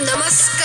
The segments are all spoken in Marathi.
नमस्कार.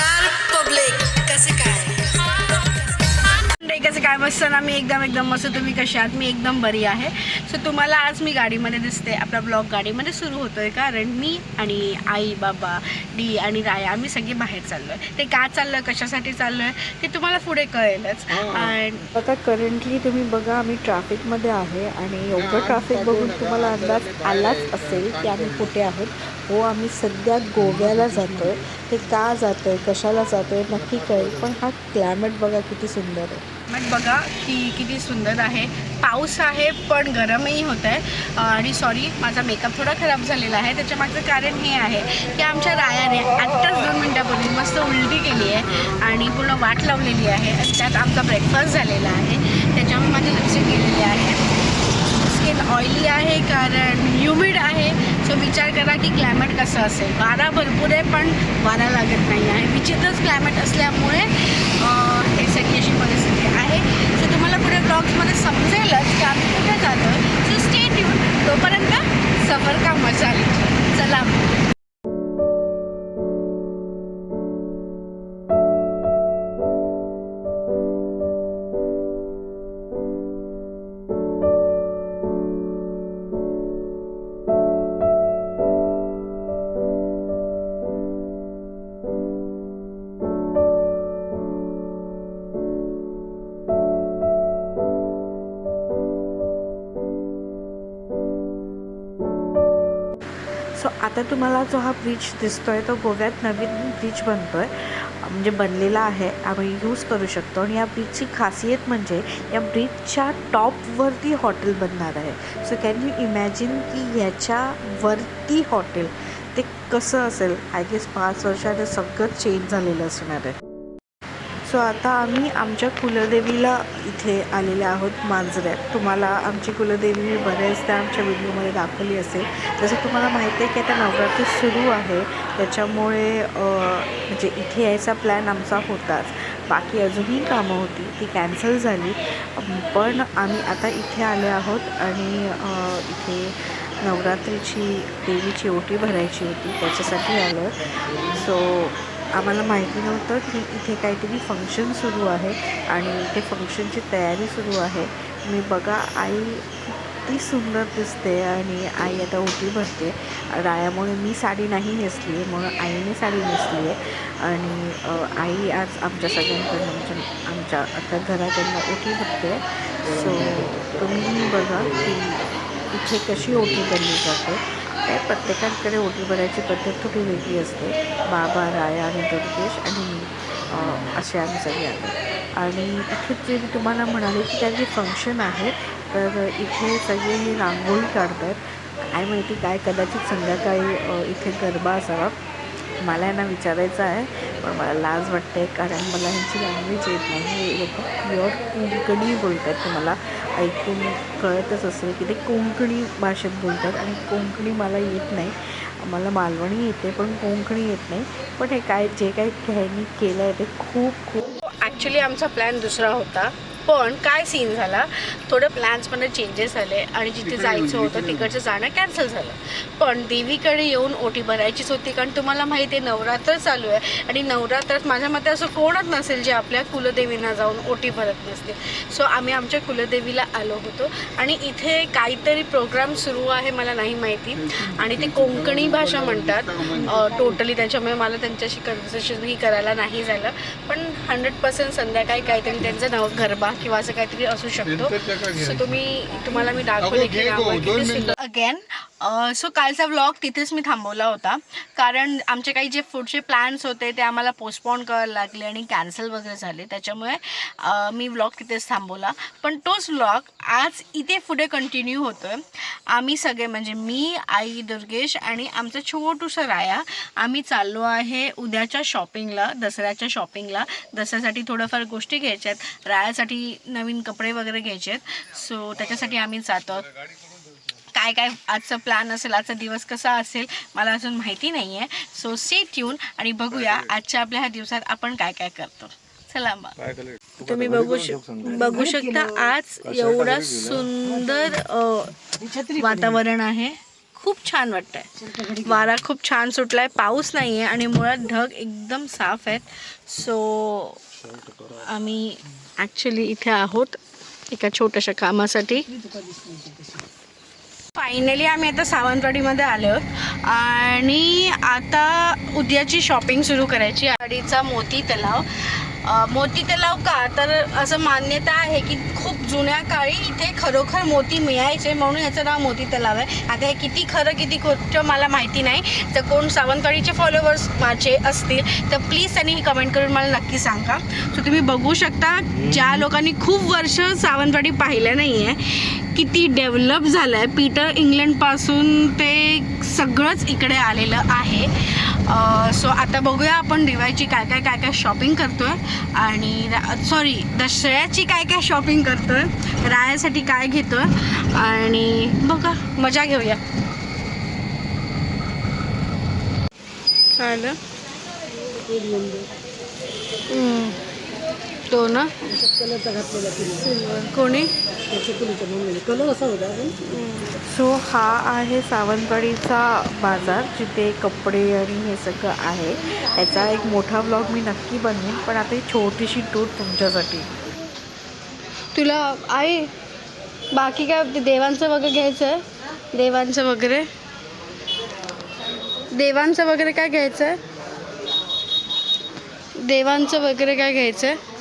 मस्त ना मी एकदम एकदम मस्त तुम्ही कसे आहात? मी एकदम बरी आहे. सो तुम्हाला आज मी गाडीमध्ये दिसते. आपला ब्लॉग गाडीमध्ये सुरू होतोय. कारण मी आणि आई बाबा डी आणि राया आम्ही सगळे बाहेर चाललोय. ते का चाललोय? कशासाठी चाललोय? ते तुम्हाला पुढे कळेलच. आणि आता करंटली तुम्ही बघा आम्ही ट्रॅफिकमध्ये आहे आणि एवढं ट्रॅफिक बघून तुम्हाला अंदाज आलाच असेल की आम्ही कुठे आहोत. हो आम्ही सध्या गोव्याला जातो आहे ते का जातो आहे कशाला जातो आहे नक्की कळेल. पण हा क्लायमेट बघा किती सुंदर आहे. मग बघा की किती सुंदर आहे. पाऊस आहे पण गरमही होत आहे. आणि सॉरी माझा मेकअप थोडा खराब झालेला आहे. त्याच्यामागचं कारण हे आहे की आमच्या रायाने आत्ताच दोन मिनटापूर्वी मस्त उलटी केली आहे आणि पूर्ण वाट लावलेली आहे. आणि त्यात आमचा ब्रेकफास्ट झालेला आहे. त्याच्यामुळे माझी लिपस्टिक गेलेली आहे. स्किन ऑइली आहे कारण ह्युमिड आहे. सो विचार करा की क्लायमेट कसं असेल. वारा भरपूर आहे पण वारा लागत नाही आहे. विचित्रच क्लायमेट असल्यामुळे हे सगळी अशी परिस्थिती आहे. सो तुम्हाला पुढे ब्लॉग्समध्ये समजेलच की आम्ही कुठे जातो सो स्टेट येऊन तोपर्यंत सफर का मजा आली चला. आता तुम्हाला जो हा ब्रिज दिसतोय तो गोव्यात नवीन ब्रिज बनतोय म्हणजे बनलेला आहे आम्ही यूज करू शकतो. आणि या ब्रिजची खासियत म्हणजे या ब्रिजच्या टॉपवरती हॉटेल बनणार आहे. सो कॅन यू इमॅजिन की ह्याच्या वरती हॉटेल ते कसं असेल? आय गेस पाच वर्षाने सगळं चेंज झालेलं असणार आहे. सो आता आम्ही आमच्या कुलदेवीला इथे आलेले आहोत मांजऱ्यात. तुम्हाला आमची कुलदेवी मी बऱ्याचदा आमच्या व्हिडिओमध्ये दाखवली असेल. जसं तुम्हाला माहिती आहे की आता नवरात्री सुरू आहे त्याच्यामुळे म्हणजे इथे यायचा प्लॅन आमचा होताच. बाकी अजूनही कामं होती ती कॅन्सल झाली. पण आम्ही आता इथे आले आहोत आणि इथे नवरात्रीची देवीची ओटी भरायची होती त्याच्यासाठी आलो सो आम्हाला माहिती नव्हतं की इथे काहीतरी फंक्शन सुरू आहे आणि इथे फंक्शनची तयारी सुरू आहे. मी बघा आई किती सुंदर दिसते आणि आई आता ओटी भरते रायामुळे मी साडी नाही नेसली आहे म्हणून आईने साडी नेसली आहे आणि आई आज आमच्या सगळ्यांकडून आमच्या म्हणजे आमच्या आता घराकडनं ओटी भरते सो तुम्ही बघा की इथे कशी ओटी बनली जाते. काय प्रत्येकाकडे ओटी भरायची पद्धत थोडी वेगळी असते. बाबा राया आणि दुर्गेश आणि मी असे आम्ही सगळे आलो आणि इथे जे मी तुम्हाला म्हणाले की त्याचे फंक्शन आहे तर इथे सगळे हे रांगोळी काढतात काय माहिती काय कदाचित संध्याकाळी इथे गरबा असावा. मला यांना विचारायचं आहे. पण मला लाज वाटते कारण मला ह्यांची लँग्वेज येत नाही. हे लोक प्युअर कोंकणी बोलतात. तुम्हाला ऐकून कळतच असेल की ते कोंकणी भाषेत बोलतात आणि कोंकणी मला येत नाही. मला मालवणी येते पण कोंकणी येत नाही. पण हे काय जे काही ह्यांनी केलं आहे ते खूप खूप. ॲक्च्युली आमचा प्लॅन दुसरा होता. पण काय सीन झाला? थोडं प्लॅन्समध्ये चेंजेस आले आणि जिथे जायचं होतं तिकडचं जाणं कॅन्सल झालं. पण देवीकडे येऊन ओटी भरायचीच होती कारण तुम्हाला माहिती आहे नवरात्र चालू आहे आणि नवरात्रात माझ्या मते असं कोणच नसेल जे आपल्या कुलदेवींना जाऊन ओटी भरत नसते सो आम्ही आमच्या कुलदेवीला आलो होतो आणि इथे काहीतरी प्रोग्राम सुरू आहे मला नाही माहिती. आणि ते कोंकणी भाषा म्हणतात. टोटली त्याच्यामुळे मला त्यांच्याशी कन्व्हर्सेशनही करायला नाही झालं. पण हंड्रेड पर्सेंट संध्याकाळी काहीतरी त्यांचं नव गरबा किंवा असं काहीतरी असू शकतो. सो तुम्ही तुम्हाला मी दाखवले की अगेन सो कालचा व्लॉग तिथेच मी थांबवला होता. कारण आमचे काही जे पुढचे प्लॅन्स होते ते आम्हाला पोस्टपोन करायला लागले आणि कॅन्सल वगैरे झाले. त्याच्यामुळे मी व्लॉग तिथेच थांबवला. पण तोच व्लॉग आज इथे पुढे कंटिन्यू होतो आहे आम्ही सगळे म्हणजे मी आई दुर्गेश आणि आमचं छोटूसं राया आम्ही चाललो आहे उद्याच्या शॉपिंगला दसऱ्याच्या शॉपिंगला दसऱ्यासाठी थोडंफार गोष्टी घ्यायच्या आहेत. रायासाठी नवीन कपडे वगैरे घ्यायचे आहेत. सो त्याच्यासाठी आम्ही जातो. काय काय आजचा प्लॅन असेल आजचा दिवस कसा असेल मला अजून माहिती नाही आहे सो से ट्यून आणि बघूया आजच्या आपल्या ह्या दिवसात आपण काय काय करतो. चला मग. तुम्ही बघू शक बघू शकता आज एवढा सुंदर वातावरण आहे. खूप छान वाटतंय. वारा खूप छान सुटलाय. पाऊस नाही आहे आणि मुळात ढग एकदम साफ आहेत. सो आम्ही ॲक्च्युली इथे आहोत एका छोट्याशा कामासाठी. फायनली आम्ही आता सावंतवाडीमध्ये आलो आहोत. आणि आता उद्याची शॉपिंग सुरू करायची आडीचा मोती तलाव. अ, मोती तलाव का? तर असं मान्यता आहे की खूप जुन्या काळी इथे खरोखर मोती मिळायचे म्हणून याचं नाव मोती तलाव आहे. आता हे किती खरं किती खोटं मला माहिती नाही. तर कोण सावंतवाडीचे फॉलोअर्स माझे असतील तर प्लीज त्यांनी कमेंट करून मला नक्की सांगा. सो तुम्ही बघू शकता ज्या लोकांनी खूप वर्ष सावंतवाडी पाहिलं नाही आहे किती डेव्हलप झालं आहे पीटर इंग्लंडपासून ते सगळंच इकडे आलेलं आहे. सो आता बघूया आपण दिवाळीची काय काय काय काय शॉपिंग करतो आहे आणि सॉरी दसऱ्याची काय काय शॉपिंग करतो आहे रायासाठी काय घेतो आहे आणि बघा मजा घेऊया. काय तो ना. कोणी? सो हा आहे सावंतवाडीचा बाजार जिथे कपडे आणि हे सगळं आहे. याचा एक मोठा ब्लॉग मी नक्की बनवेन पण आता ही छोटीशी टूर तुमच्यासाठी. तुला आहे बाकी काय देवांचं वगैरे घ्यायचं आहे? देवांचं वगैरे? देवांचं वगैरे काय घ्यायचं आहे? देवांचं वगैरे काय घ्यायचं आहे?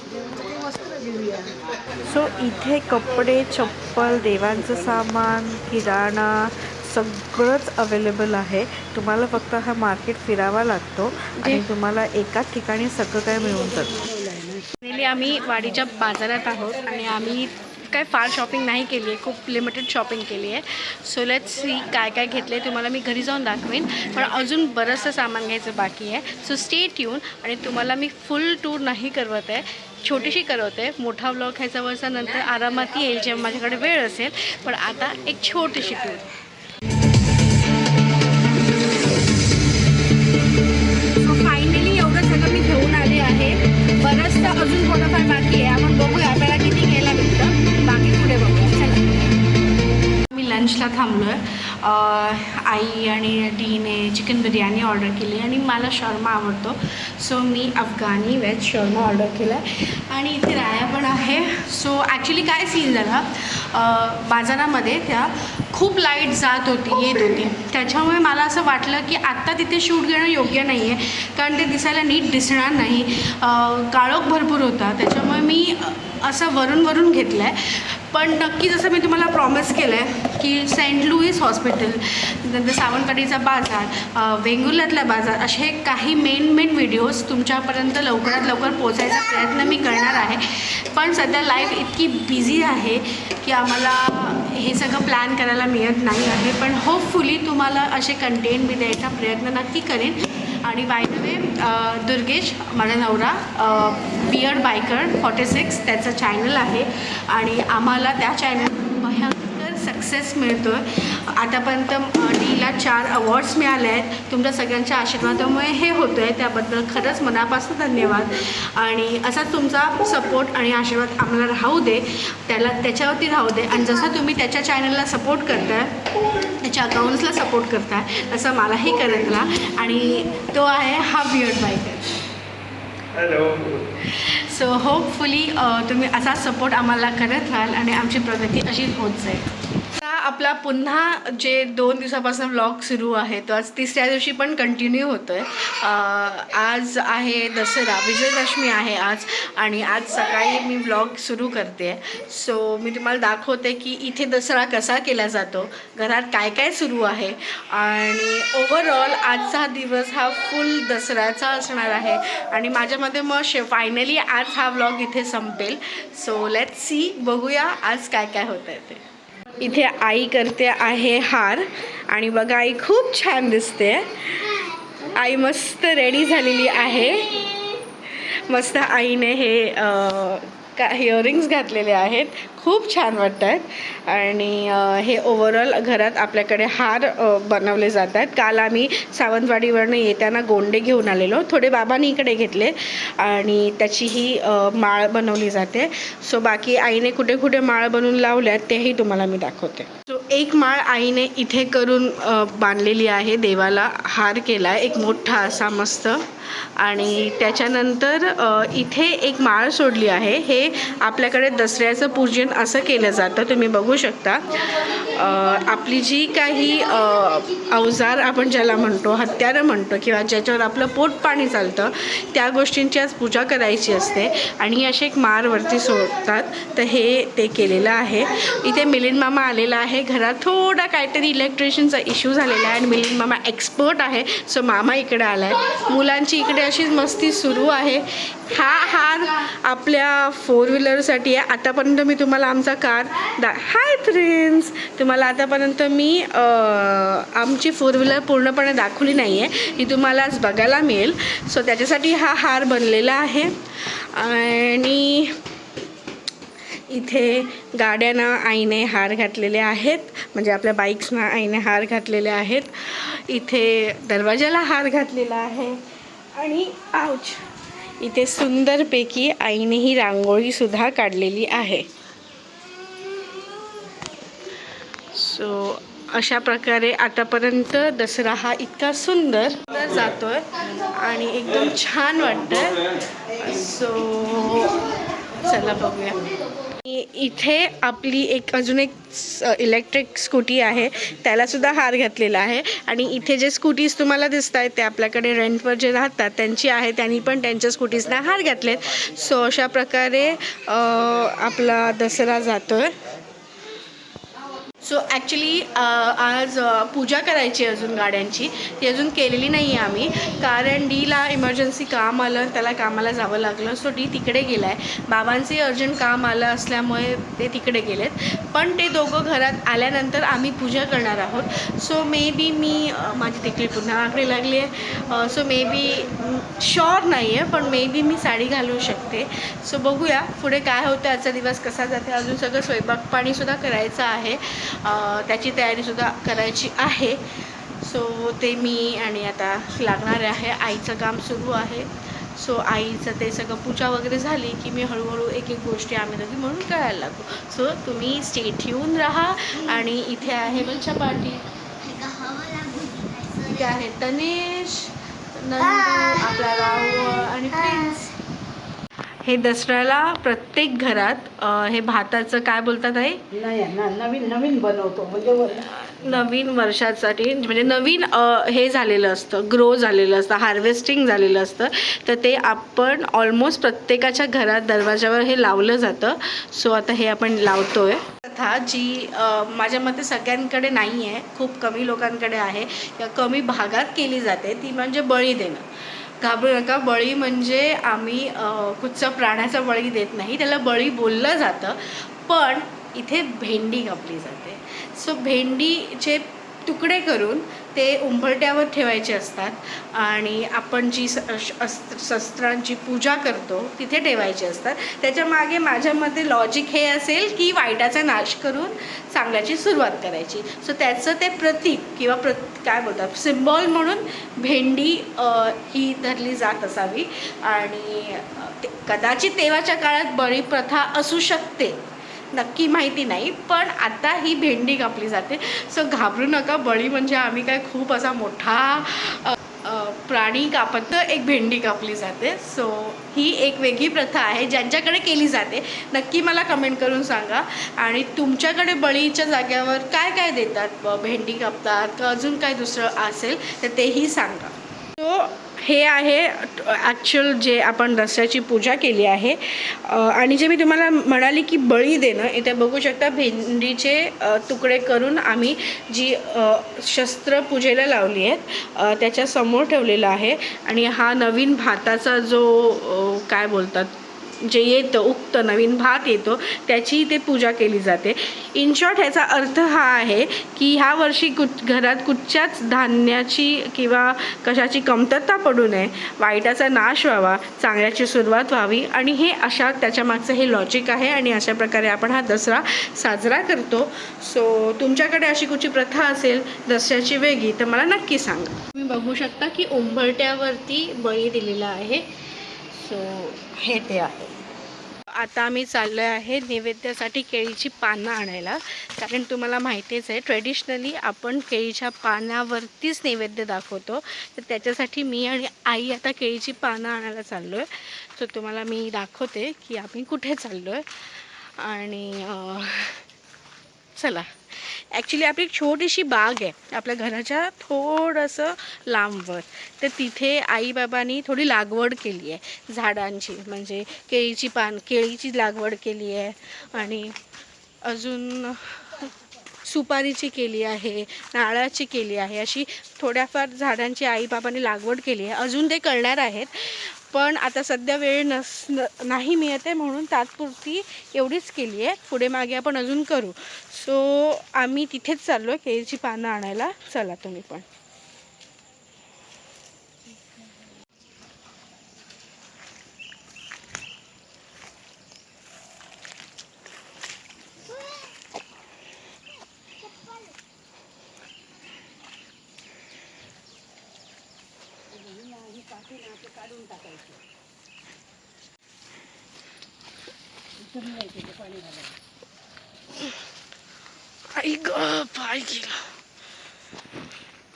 सो इथे कपडे चप्पल देवांचं सामान किराणा सगळंच अवेलेबल आहे. तुम्हाला फक्त हा मार्केट फिरावा लागतो आणि तुम्हाला एकाच ठिकाणी सगळं काय मिळून जातं. आम्ही वाडीच्या बाजारात आहोत आणि आम्ही काय फार शॉपिंग नाही केली आहे खूप लिमिटेड शॉपिंग केली आहे. सो लेट सी काय काय घेतले तुम्हाला मी घरी जाऊन दाखवेन. पण अजून बरंचसं सामान घ्यायचं बाकी आहे. सो स्टेट येऊन आणि तुम्हाला मी फुल टूर नाही करवत आहे. छोटीशी करवते. मोठा व्लॉग ह्याचा वर्षा नंतर आरामात येईल जेव्हा माझ्याकडे वेळ असेल. पण आता एक छोटीशी टूर आई आणि डीने चिकन बिर्याणी ऑर्डर केली आणि मला शर्मा आवडतो. सो मी अफगाणी व्हेज शर्मा ऑर्डर केला आहे आणि इथे राया पण आहे. सो ॲक्च्युली काय सीन झाला? बाजारामध्ये त्या खूप लाइट जात होती येत होती. त्याच्यामुळे मला असं वाटलं की आत्ता तिथे शूट घेणं योग्य नाही आहे कारण ते दिसायला नीट दिसणार नाही. काळोख भरपूर होता. त्याच्यामुळे मी असं वरून वरून घेतलं आहे पण नक्की जसं मी तुम्हाला प्रॉमिस केलं आहे की सेंट लुईस हॉस्पिटल नंतर सावंतवाडीचा बाजार वेंगुर्ल्यातला बाजार असे काही मेन मेन व्हिडिओज तुमच्यापर्यंत लवकरात लवकर पोचायचा प्रयत्न मी करणार आहे. पण सध्या लाईफ इतकी बिझी आहे की आम्हाला हे सगळं प्लॅन करायला मिळत नाही आहे. पण होपफुली तुम्हाला असे कंटेंट मी द्यायचा प्रयत्न नक्की करेन. आणि बाय द वे दुर्गेश माझा नवरा बियर्ड बायकर फॉर्टी सिक्स त्याचं चॅनल आहे. आणि आम्हाला त्या चॅनल सक्सेस मिळतो आहे आतापर्यंत डीला चार अवॉर्ड्स मिळाले आहेत. तुमच्या सगळ्यांच्या आशीर्वादामुळे हे होतं आहे त्याबद्दल खरंच मनापासून धन्यवाद. आणि असाच तुमचा सपोर्ट आणि आशीर्वाद आम्हाला राहू दे. त्याला त्याच्यावरती राहू दे. आणि जसं तुम्ही त्याच्या चॅनलला सपोर्ट करताय त्याच्या अकाउंट्सला सपोर्ट करताय तसं मलाही करत राहा. आणि तो आहे हा beard biker so hopefully uh, तुम्ही असा सपोर्ट आम्हाला करत राहाल आणि आमची प्रगती अशी होत जाईल. आपला पुन्हा जे दोन दिवसापासून व्लॉग सुरू आहे तो आज तिसऱ्या दिवशी पण कंटिन्यू होतो आहे आज आहे दसरा विजयदशमी आहे आज आणि आज सकाळी मी व्लॉग सुरू करते. सो मी तुम्हाला दाखवते की इथे दसरा कसा केला जातो घरात काय काय सुरू आहे आणि ओव्हरऑल आजचा दिवस हा फुल दसऱ्याचा असणार आहे. आणि माझ्यामध्ये मग शे फायनली आज हा व्लॉग इथे संपेल. सो लेट सी बघूया आज काय काय होतं आहे ते. इथे आई करते आहे हार आणि बघा आई खूप छान दिसते. आई मस्त रेडी झालेली आहे. मस्त आईने हे का इयरिंग्स घातलेले आहेत. खूप छान वाटत आहेत आणि हे ओव्हरऑल घरात आपल्याकडे हार बनवले बनवले जातात. काल आम्ही सावंतवाडीवरनं येताना गोंडे घेऊन आलेलो. थोडे बाबांनी इकडे घेतले. आणि त्याची ही माळ बनवली जाते. सो बाकी आईने कुठे कुठे माळ बनवून लावल्यात तेही तुम्हाला मी दाखवते. एक माळ आईने इथे करून बांधलेली आहे देवाला हार केला आहे एक मोठा असा मस्त. आणि त्याच्यानंतर इथे एक माळ सोडली आहे. हे आपल्याकडे दसऱ्याचं पूजन असं केलं जातं तुम्ही बघू शकता. आपली जी काही अवजार आपण ज्याला म्हणतो हत्यारं म्हणतो किंवा ज्याच्यावर आपलं पोट पाणी चालतं त्या गोष्टींची आज पूजा करायची असते. आणि असे एक मार वरती सोडतात. तर हे ते केलेलं आहे. इथे मिलिंद मामा आलेला आहे घरात थोडा काहीतरी इलेक्ट्रिशियनचा इश्यू झालेला आहे आणि मिलिंद मामा एक्सपर्ट आहे सो मामा इकडे आला आहे मुलांची इकडे अशीच मस्ती सुरू आहे. हा हार आपल्या फोर व्हीलरसाठी आहे. आतापर्यंत मी तुम्हाला आमचा कार दा हाय प्रिन्स तुम्हाला आतापर्यंत मी आमची फोर व्हीलर पूर्णपणे दाखवली नाही आहे ही तुम्हाला आज बघायला मिळेल. सो त्याच्यासाठी हा हार बनलेला आहे. आणि इथे गाड्यांना आईने हार घातलेले आहेत. म्हणजे आपल्या बाईक्सना आईने हार घातलेले आहेत. इथे दरवाजाला हार घातलेला आहे. आणि आउच इथे सुंदरपैकी आईने ही रांगोळीसुद्धा काढलेली आहे. सो अशा प्रकारे आतापर्यंत दसरा हा इतका सुंदर जातोय आणि एकदम छान वाटतं सो चला बघूया. इथे आपली एक अजून एक इलेक्ट्रिक स्कूटी आहे. त्यालासुद्धा हार घातलेला आहे. आणि इथे जे स्कूटीज तुम्हाला दिसत आहेत ते आपल्याकडे रेंटवर जे राहतात त्यांची आहे. त्यांनी पण त्यांच्या स्कूटीजना हार घातलेत. सो अशा प्रकारे आपला दसरा जातो आहे सो ॲक्च्युली uh, आज uh, पूजा करायची आहे अजून गाड्यांची. ती अजून केलेली नाही आहे आम्ही. कारण डीला इमर्जन्सी काम आलं त्याला कामाला जावं लागलं. सो डी तिकडे गेला आहे बाबांचे अर्जंट काम आलं असल्यामुळे ते तिकडे गेलेत. पण ते दोघं घरात आल्यानंतर आम्ही पूजा करणार आहोत. So may be me uh, माझी तिकडी पुन्हा आकडे लागली आहे. सो मे बी शॉर नाही आहे पण मे बी मी साडी घालू शकते. सो बघूया पुढे काय होतं. आजचा दिवस कसा जाते. अजून सगळं स्वयंपाक पाणीसुद्धा करायचं आहे. त्याची तयारीसुद्धा करायची आहे. सो ते मी आणि आता लागणार आहे. आईचं काम सुरू आहे. सो आईचं ते सगळं पूजा वगैरे झाली की मी हळूहळू एक एक गोष्टी आम्ही दोघी म्हणून कळायला लागू. सो तुम्ही स्टेट येऊन राहा आणि इथे आहे बलच्या पार्टी इथे आहे. तनेश नंदू आपला राहू हे दसऱ्याला प्रत्येक घरात अ, हे भाताचं काय बोलतात आहे नाही ना नवीन नवीन बनवतो. म्हणजे नवीन वर्षासाठी म्हणजे नवीन अ, हे झालेलं असतं ग्रो झालेलं असतं हार्वेस्टिंग झालेलं असतं. तर ते आपण ऑलमोस्ट प्रत्येकाच्या घरात दरवाजावर हे लावलं जातं. सो आता हे आपण लावतोय. प्रथा जी अ, माझ्या मते सगळ्यांकडे नाही आहे खूप कमी लोकांकडे आहे. किंवा कमी भागात केली जाते ती म्हणजे बळी देणं. घाबरू नका बळी म्हणजे आम्ही कुठचा प्राण्याचा बळी देत नाही त्याला बळी बोललं जातं पण इथे भेंडी कापली जाते. सो भेंडीचे तुकडे करून ते उंबरट्यावर ठेवायचे असतात आणि आपण जी स श- अस्त्र शस्त्रांची पूजा करतो तिथे ठेवायचे असतात. त्याच्यामागे माझ्या मते लॉजिक हे असेल की वाईटाचा नाश करून चांगल्याची सुरुवात करायची. सो त्याचं ते प्रतीक किंवा प्र काय बोलतात सिम्बॉल म्हणून भेंडी ही धरली जात असावी. आणि ते कदाचित तेव्हाच्या काळात बळी प्रथा असू शकते. नक्की माहिती नाही पण आता ही भेंडी कापली जाते. सो घाबरू नका बळी म्हणजे आम्ही काय खूप असा मोठा प्राणी कापत तर एक भेंडी कापली जाते. सो ही एक वेगळी प्रथा आहे ज्यांच्याकडे केली जाते. नक्की मला कमेंट करून सांगा. आणि तुमच्याकडे बळीच्या जाग्यावर काय काय देतात भेंडी कापतात का अजून काय दुसरं असेल तर तेही सांगा. सो हे आहे ॲक्च्युअल जे आपण दसऱ्याची पूजा केली आहे. आणि जे मी तुम्हाला म्हणाली की बळी देणं इथे बघू शकता भेंडीचे तुकडे करून आम्ही जी शस्त्र पूजेला लावली आहेत त्याच्यासमोर त्याच्यासमोर ठेवलेलं आहे. आणि हा नवीन भाताचा जो काय बोलतात जे येतं उगतं नवीन भात येतो त्याची इथे पूजा केली जाते. इन शॉर्ट ह्याचा अर्थ हा आहे की ह्या वर्षी कुठ घरात कुठच्याच धान्याची किंवा कशाची कमतरता पडू नये. वाईटाचा नाश व्हावा चांगल्याची सुरुवात व्हावी आणि हे अशा त्याच्यामागचं हे लॉजिक आहे आणि अशा प्रकारे आपण हा दसरा साजरा करतो. सो तुमच्याकडे अशी कुठची प्रथा असेल दसऱ्याची वेगळी तर मला नक्की सांगा. तुम्ही बघू शकता की उंबरट्यावरती बळी दिलेला आहे. सो हे ते आहे. आता आम्ही चाललो आहे नैवेद्यासाठी केळीची पानं आणायला. कारण तुम्हाला माहितीच आहे ट्रेडिशनली आपण केळीच्या पानावरतीच नैवेद्य दाखवतो. तर त्याच्यासाठी मी आणि आई आता केळीची पानं आणायला चाललो आहे सो तुम्हाला मी दाखवते की आम्ही कुठे चाललो आहे आणि चला. ॲक्च्युली आपली एक छोटीशी बाग आहे. आपल्या घराच्या थोडंसं लांबवर. तर तिथे आईबाबांनी थोडी लागवड केली आहे. झाडांची म्हणजे केळीची पान केळीची लागवड केली आहे. आणि अजून सुपारीची केली आहे नारळाची केली आहे. अशी थोड्याफार झाडांची आईबाबांनी लागवड केली आहे. अजून ते करणार आहेत. पण आता सध्या वेळ नस न नाही मिळत आहे म्हणून तात्पुरती एवढीच केली आहे. पुढे मागे आपण अजून करू. सो आम्ही तिथेच चाललो आहे केळीची पानं आणायला. चला तुम्ही पण. पाय गेला.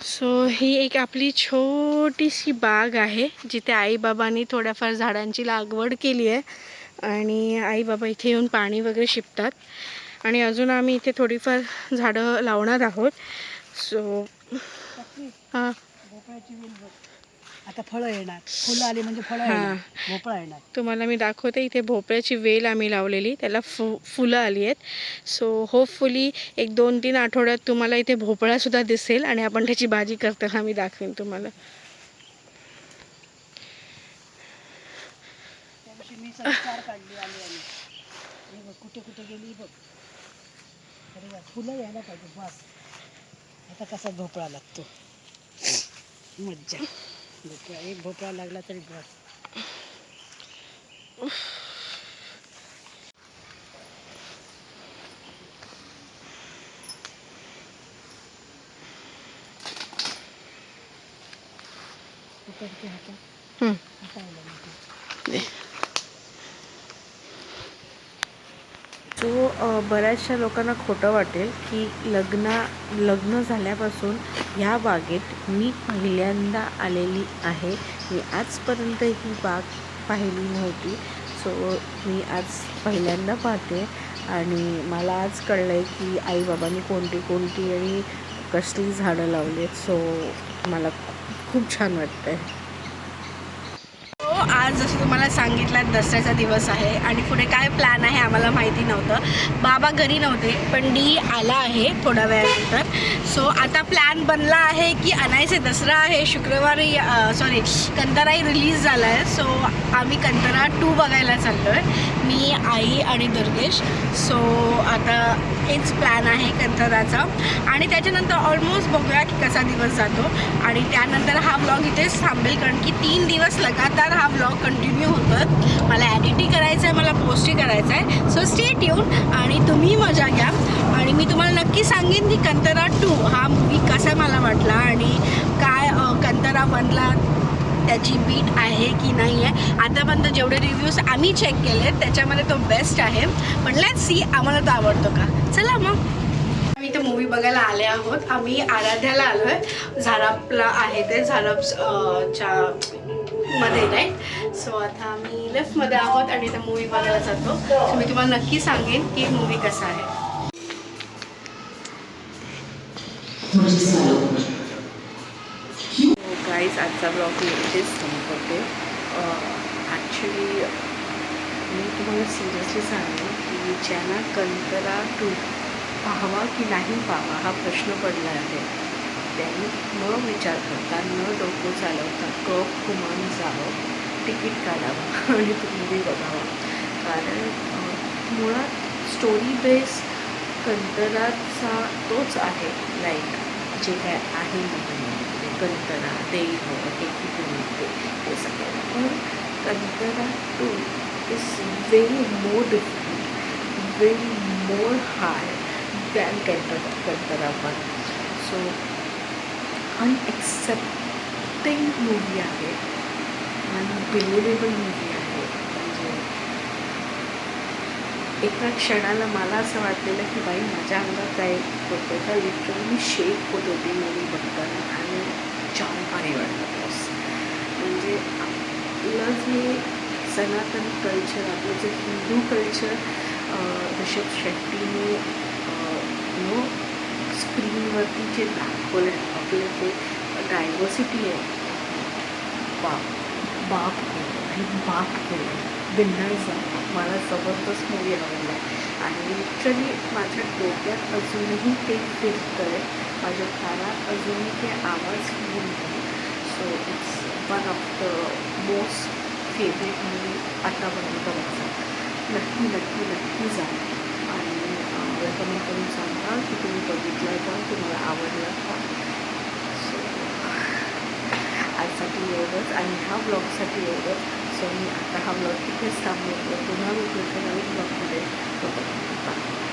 सो ही एक आपली छोटीशी बाग आहे जिथे आईबाबांनी थोड्याफार झाडांची लागवड केली आहे आणि आईबाबा इथे येऊन पाणी वगैरे शिपतात. आणि अजून आम्ही इथे थोडीफार झाडं लावणार आहोत. सो हां. आता फळं येणार. फुलं आली म्हणजे फळं हा. येणार. भोपळा येणार. तुम्हाला मी दाखवते इथे भोपळ्याची वेल आम्ही लावलेली. त्याला फु फुलं आली आहेत. सो होपफुली एक दोन तीन आठवड्यात तुम्हाला इथे भोपळासुद्धा दिसेल आणि आपण त्याची भाजी करताना मी दाखवेन तुम्हाला. त्या दिवशी मी सगळी चार काढली आली आली बघ कुठे कुठे गेली बघ. अरे वा फुलं यायला पाहिजे बस. आता कसा भोपळा लागतो. मज्जा. भोपळा एक भोपळा लागला तरी बस. पकडते हातात. सो बऱ्याचशा लोकांना खोटं वाटेल की लग्ना लग्न झाल्यापासून ह्या बागेत मी पहिल्यांदा आलेली आहे. मी आजपर्यंत ही बाग पाहिली नव्हती. सो मी आज पहिल्यांदा पाहते आणि मला आज कळलं आहे की आईबाबांनी कोणती कोणती आणि कसली झाडं लावली आहेत सो मला खूप छान वाटतं आहे जसं तुम्हाला सांगितलं दसऱ्याचा दिवस आहे आणि पुढे काय प्लॅन आहे आम्हाला माहिती नव्हतं. बाबा घरी नव्हते पण डी आला आहे थोड्या वेळानंतर. सो आता प्लॅन बनला आहे की आणायचे दसरा आहे शुक्रवारी सॉरी कंताराई रिलीज झाला आहे सो आम्ही कंतारा टू बघायला चाललो आहे मी आई आणि दुर्गेश. सो आता हेच प्लॅन आहे कंताराचा आणि त्याच्यानंतर ऑलमोस्ट बघूया की कसा दिवस जातो. आणि त्यानंतर हा ब्लॉग इथेच थांबेल कारण की तीन दिवस लगातार हा ब्लॉग कंटिन्यू होतं मला ॲडिटही करायचं आहे मला पोस्टही करायचं आहे सो स्टे ट्यून आणि तुम्ही मजा घ्या. आणि मी तुम्हाला नक्की सांगेन की कंतरा टू हा मूवी कसा मला वाटला आणि काय कंतरा बनला त्याची बीट आहे की नाही आहे आतापर्यंत जेवढे रिव्ह्यूज आम्ही चेक केले त्याच्यामध्ये तो बेस्ट आहे. पण लेट सी आम्हाला तो आवडतो का? चला मग. आम्ही ते मूवी बघायला आले आहोत. आम्ही आराध्याला आलो आहे झारापला आहे ते झारप च्या मध्ये राईट सो आता आम्ही लेफ्टमध्ये आहोत आणि त्या मूवी बघायला जातो. सो मी तुम्हाला नक्की सांगेन की मूवी कसा आहे. गाईज आजचा ब्लॉग मी इथेच संपवते ॲक्च्युली मी तुम्हाला सिरियसली सांगेन की ज्यांना कंतरा टू पाहावा की नाही पाहावा हा प्रश्न पडला आहे त्यांनी न विचार करता न डोकं चालवता कप कुमान जावं तिकीट काढावं आणि तुम्ही बघावं. कारण मुळात स्टोरी बेस कंतराचा तोच आहे लाईक जे काय आहे मूवीमध्ये कंतरा देव हे कुटुंब हे सगळं. पण Kantara two is very more difficult very more high than Kantara Kantara one so unaccepting movie आहे अनबिलिव्हेबल मूवी आहे. म्हणजे एका क्षणाला मला असं वाटलेलं की बाई माझ्या अंगात काय होतं. का लिटरली मी शेक होत होती मूवी बघताना. आणि छान भारी वाटलं बॉस म्हणजे आपलं जे सनातन कल्चर आपलं जे हिंदू कल्चर ऋषभ शेट्टीने नो स्क्रीनवरती जे दाखवलं आपलं ते डायव्हर्सिटी आहे बाप बाप केलं आणि बाप केलं. बिंदास मला जबरदस्त मूवी आवडला. आणि लिटरली माझ्या डोक्यात अजूनही ते फिरतं आहे माझ्या कानात अजूनही ते आवाज घुमतो so it's one of the most favourite movie आतापर्यंत माझा. नक्की नक्की नक्की जा. आणि रेकमेंड करून सांगा की तुम्ही बघितलं का तुम्हाला आवडलं का. सो आजसाठी एवढंच आणि ह्या ब्लॉगसाठी एवढंच. सो मी आता हा ब्लॉग तिथेच थांबवतो पुन्हा मी पुढच्या नवीन ब्लॉगमध्ये बघतो